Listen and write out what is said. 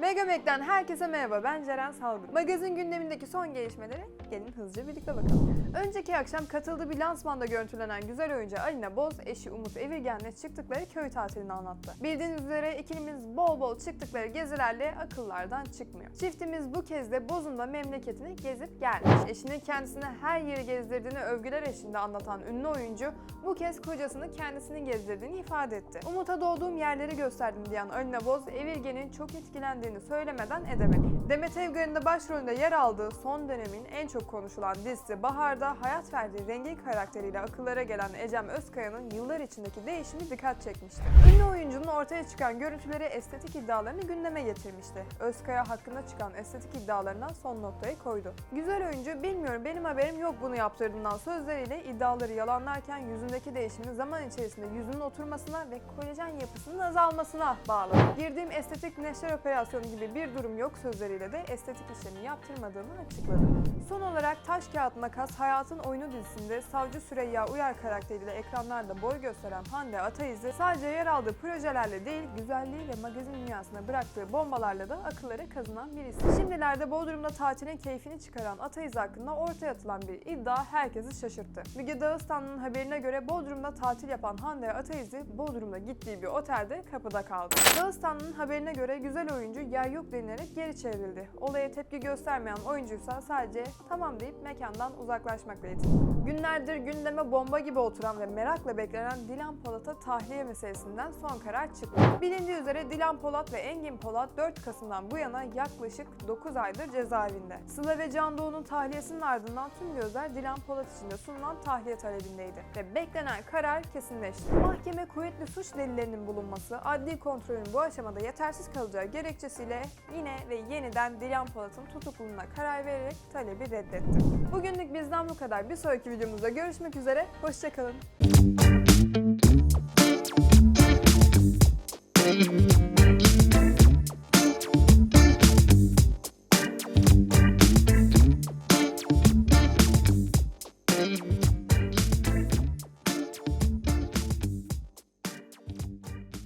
Megamek'ten herkese merhaba ben Ceren Salgın. Magazin gündemindeki son gelişmeleri gelin hızlıca birlikte bakalım. Önceki akşam katıldığı bir lansmanda görüntülenen güzel oyuncu Alina Boz, eşi Umut Evirgen'le çıktıkları köy tatilini anlattı. Bildiğiniz üzere ikilimiz bol bol çıktıkları gezilerle akıllardan çıkmıyor. Çiftimiz bu kez de Bozum'da memleketini gezip gelmiş. Eşinin kendisine her yeri gezdirdiğini övgüler eşliğinde anlatan ünlü oyuncu bu kez kocasını kendisini gezdirdiğini ifade etti. Umut'a doğduğum yerleri gösterdim diyen Alina Boz, Evirgen'in çok etkilendiğini söylemeden edemedi. Demet Evgar'ın da başrolünde yer aldığı son dönemin en çok konuşulan dizisi Bahar'da hayat verdiği Rengin karakteriyle akıllara gelen Ecem Özkaya'nın yıllar içindeki değişimi dikkat çekmişti. Ünlü oyuncunun ortaya çıkan görüntüleri estetik iddialarını gündeme getirmişti. Özkaya hakkında çıkan estetik iddialarına son noktayı koydu. Güzel oyuncu bilmiyorum benim haberim yok bunu yaptırdığından sözleriyle iddiaları yalanlarken yüzündeki değişimin zaman içerisinde yüzünün oturmasına ve kolajen yapısının azalmasına bağlı. Girdiğim estetik neşter operasyonu gibi bir durum yok sözleriyle de estetik işlemi yaptırmadığını açıkladı. Son olarak Taş Kağıt Makas Hayatın Oyunu dizisinde Savcı Süreyya Uyar karakteriyle ekranlarda boy gösteren Hande Ataiz'i sadece yer aldığı projelerle değil güzelliği ve magazin dünyasına bıraktığı bombalarla da akıllara kazınan birisi. Şimdilerde Bodrum'da tatilin keyfini çıkaran Ataiz hakkında ortaya atılan bir iddia herkesi şaşırttı. Müge Dağıstanlı'nın haberine göre Bodrum'da tatil yapan Hande Ataiz'i Bodrum'da gittiği bir otelde kapıda kaldı. Dağıstanlı'nın haberine göre güzel oyuncu yer yok denilerek geri çevrildi. Olaya tepki göstermeyen oyuncuysa sadece tamam deyip mekandan uzaklaşmakla yetindi. Günlerdir gündeme bomba gibi oturan ve merakla beklenen Dilan Polat'a tahliye meselesinden son karar çıktı. Bilindiği üzere Dilan Polat ve Engin Polat 4 Kasım'dan bu yana yaklaşık 9 aydır cezaevinde. Sıla ve Can Doğu'nun tahliyesinin ardından tüm gözler Dilan Polat için de sunulan tahliye talebindeydi. Ve beklenen karar kesinleşti. Mahkeme kuvvetli suç delillerinin bulunması, adli kontrolün bu aşamada yetersiz kalacağı gerekçesiyle yine ve yeniden Dilan Polat'ın tutukluluğuna karar vererek talebi reddetti. Bugünlük bizden bu kadar. Bir sonraki videomuzda görüşmek üzere. Hoşçakalın.